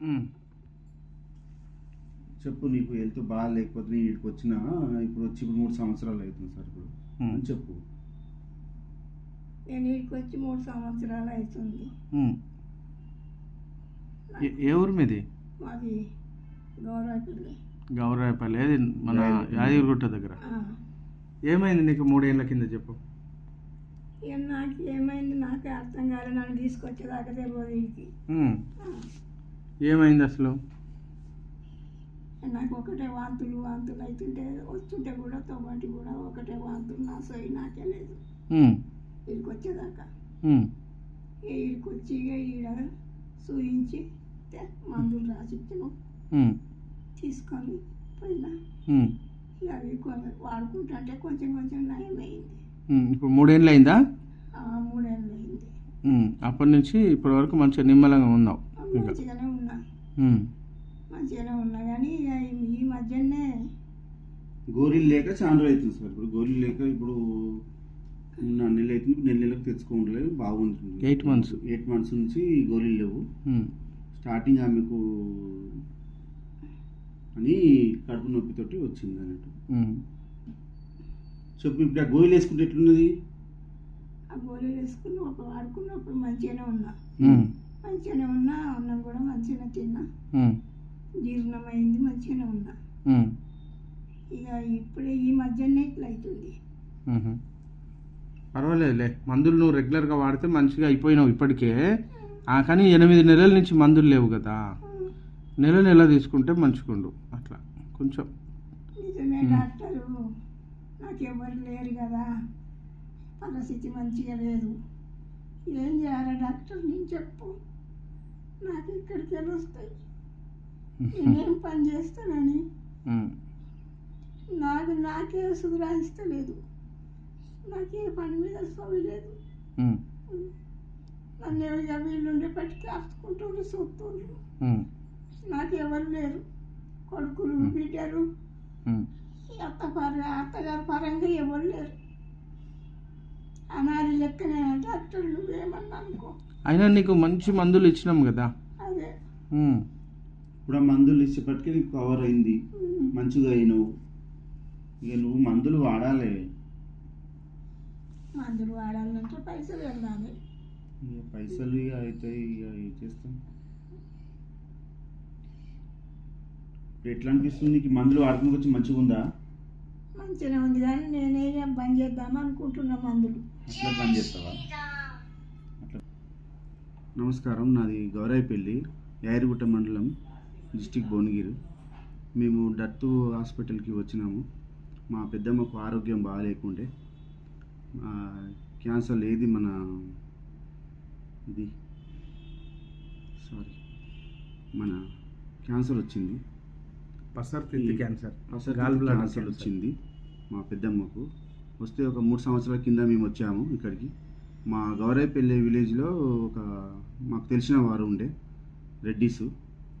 ఉమ్. చెప్పు నీకు హెల్త్ బాగా లేకపోతే నేను ఇక్కడికి వచ్చినా ఇప్పుడు వచ్చి ఇప్పుడు మూడు సంవత్సరాలు అవుతుంది సార్ ఇప్పుడు. అని చెప్పు నేను ఇక్కడికి వచ్చి మూడు సంవత్సరాలు అవుతుంది. ఏ- ఊరు మీది మాది గౌరవపల్లి గౌరవపల్లి అది మన యాదగిరిగుట్ట. దగ్గర. ఏమైంది నీకు మూడేళ్ళ కింద చెప్పు నాకు ఏమైంది నాకే అర్థం కాలే నన్ను తీసుకొచ్చేదాకా తెలియదు. ఏమైంది అసలు? నాకు ఒకటే వాంతులు వాంతులు అవుతుంటే వస్తుంటే కూడా తోబటి కూడా ఒకటే వాంతులు నా సోయి నాకే లేదు. వీడికి వచ్చేదాకా వీడికి వచ్చి ఈడ చూయించి తే, మందులు రాసిచ్చాను. తీసుకొని పోయినా. అవి వాడుకుంటుంటే కొంచెం కొంచెం నయమైంది. ఇప్పుడు మూడేళ్ళు అయిందా మూడేళ్ళు అయింది. అప్పటి నుంచి ఇప్పటి వరకు మంచిగా నిమ్మలంగా ఉన్నావు. మంచిగానే ఉన్నా. మంచిగానే ఉన్నా కానీ ఈ- మధ్యనే గోళీలు లేక చాలా రోజులు అవుతుంది సార్. ఇప్పుడు గోళీలు లేక ఇప్పుడు నెల అవుతుంది. ఇప్పుడు నెల నెలకు తెచ్చుకోవట్లేదు. బాగుంటుంది. Eight months. ఎయిట్ మంత్స్ నుంచి గోళీలు లేవు. స్టార్టింగ్ ఆమెకు అని కడుపు నొప్పితోటి వచ్చింది అన్నట్టు. చెప్పు ఇప్పుడు ఆ గోళీలు వేసుకుంటే ఎట్లున్నది? ఆ గోళీలు వేసుకుని ఒక వాడుకున్నప్పుడు మంచిగానే ఉన్నా. మంచిగానే ఉన్నా అన్నం కూడా మంచిగానే తిన్నా ఉమ్. జీర్ణమైంది మంచిగానే ఉన్నా. ఇక ఇప్పుడే ఈ మధ్యనే ఇట్లా అవుతుంది. పర్వాలేదులే మందులు నువ్వు రెగ్యులర్గా వాడితే మంచిగా అయిపోయినావు ఇప్పటికే. ఆ, కానీ ఎనిమిది నెలల నుంచి మందులు లేవు కదా. నెల నెల తీసుకుంటే మంచిగుండు అట్లా కొంచెం. నిజమే. డాక్టరు నాకెవరు లేరు కదా. పరిస్థితి మంచిగా లేదు. ఏం చేయాలి డాక్టర్ నేను చెప్పు. నాకు ఇక్కడికి వస్తాయి? నేనేం పని చేస్తానని. నాకు నాకే సుధరాయిస్తలేదు నాకే పని మీద సోవి లేదు. నన్ను ఇక వీళ్ళుండే పెట్టి కాచుకుంటుండ్రు చూస్తుండ్రు ఉమ్. నాకెవరు లేరు కొడుకులు. బిడ్డలు. ఈ అత్త పర అత్తగారి పరంగా ఎవరు లేరు అనాది లెక్కనే డాక్టర్ నువ్వేమన్నా అనుకో అయినా నీకు మంచి మందులు ఇచ్చినాం కదా అదే. ఇప్పుడు ఆ మందులు ఇచ్చేపటికి నీకు కవర్ అయింది. మంచిగా అయినావు. ఇక నువ్వు మందులు వాడాలి. మందులు వాడాలంటే పైసలు వెళ్ళాలి ఇక పైసలు ఇక అవుతాయి ఇక ఏం చేస్తాం? ఇప్పుడు ఎట్లా అనిపిస్తుంది నీకు మందులు వాడుకుని వచ్చి మంచిగా ఉందా? మంచిగా ఉంది కానీ నేనే బంద్ చేద్దాం అనుకుంటున్నా మందులు. అట్లా పని చేస్తావా? అట్లా. నమస్కారం నాది గౌరాయిపల్లి యాయరిగుట్ట మండలం. డిస్టిక్ భువనగిరి. మేము డత్తు హాస్పిటల్కి వచ్చినాము. మా పెద్దమ్మకు ఆరోగ్యం బాగాలేకుండే. క్యాన్సర్ ఏది మన ఇది. సారీ. మన క్యాన్సర్ వచ్చింది. పసర్తిత్తి క్యాన్సర్. Cancer cancer. వచ్చింది మా పెద్దమ్మకు. వస్తే ఒక మూడు సంవత్సరాల కింద మేము వచ్చాము ఇక్కడికి. మా గౌరవపల్లి విలేజ్లో ఒక మాకు తెలిసిన వారు ఉండే రెడ్డిస్.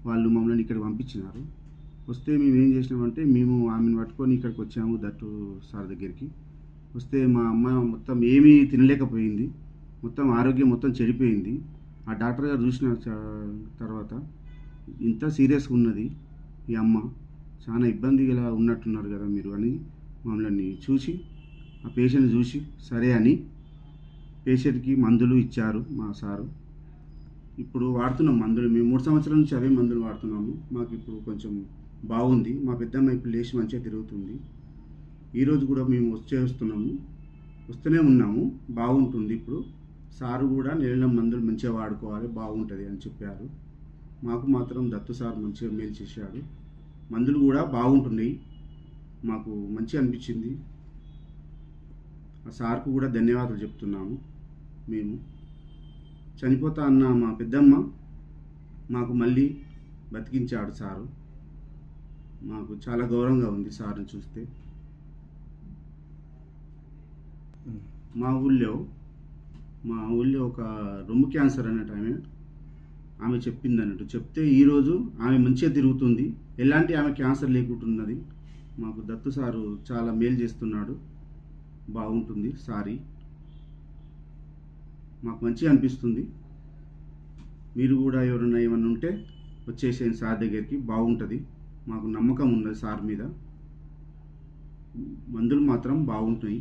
వాళ్ళు మమ్మల్ని ఇక్కడ పంపించినారు. వస్తే మేము ఏం చేసినామంటే మేము ఆమెను పట్టుకొని ఇక్కడికి వచ్చాము దట్టు సార్ దగ్గరికి. వస్తే మా అమ్మ మొత్తం ఏమీ తినలేకపోయింది. మొత్తం ఆరోగ్యం మొత్తం చెడిపోయింది. ఆ డాక్టర్ గారు చూసిన తర్వాత ఇంత సీరియస్గా ఉన్నది ఈ అమ్మ. చాలా ఇబ్బందిగా ఉన్నట్టున్నారు కదా మీరు అని మమ్మల్ని చూసి ఆ పేషెంట్ చూసి సరే అని పేషెంట్కి మందులు ఇచ్చారు మా సారు. ఇప్పుడు వాడుతున్నాం మందులు. మేము మూడు సంవత్సరాల నుంచి అవే మందులు వాడుతున్నాము. మాకు ఇప్పుడు కొంచెం బాగుంది. మా పెద్దమ్మ ఇప్పుడు లేచి మంచిగా తిరుగుతుంది. ఈరోజు కూడా మేము వచ్చే వస్తున్నాము. వస్తూనే ఉన్నాము. బాగుంటుంది ఇప్పుడు. సారు కూడా నీళ్ళ మందులు మంచిగా వాడుకోవాలి. బాగుంటుంది అని చెప్పారు. మాకు మాత్రం దత్తు సార్ మంచిగా మేలు చేశాడు. మందులు కూడా బాగుంటున్నాయి. మాకు మంచిగా అనిపించింది. ఆ సార్కు కూడా ధన్యవాదాలు చెప్తున్నాము. మేము చనిపోతా అన్న మా పెద్దమ్మ మాకు మళ్ళీ బతికించాడు సారు. మాకు చాలా గౌరవంగా ఉంది సార్ని చూస్తే. మా ఊళ్ళో మా ఊళ్ళో ఒక రొమ్ము క్యాన్సర్ అన్నట్టు ఆమె ఆమె చెప్పింది అన్నట్టు. చెప్తే ఈరోజు ఆమె మంచిగా తిరుగుతుంది. ఎలాంటి ఆమె క్యాన్సర్ లేకుంటున్నది మాకు దత్తు సారు చాలా మేలు చేస్తున్నాడు. బాగుంటుంది సారీ. మాకు మంచిగా అనిపిస్తుంది. మీరు కూడా ఎవరైనా ఏమన్నా ఉంటే వచ్చేసేయండి సార్ దగ్గరికి. బాగుంటుంది. మాకు నమ్మకం ఉన్నది సార్ మీద. మందులు మాత్రం బాగుంటాయి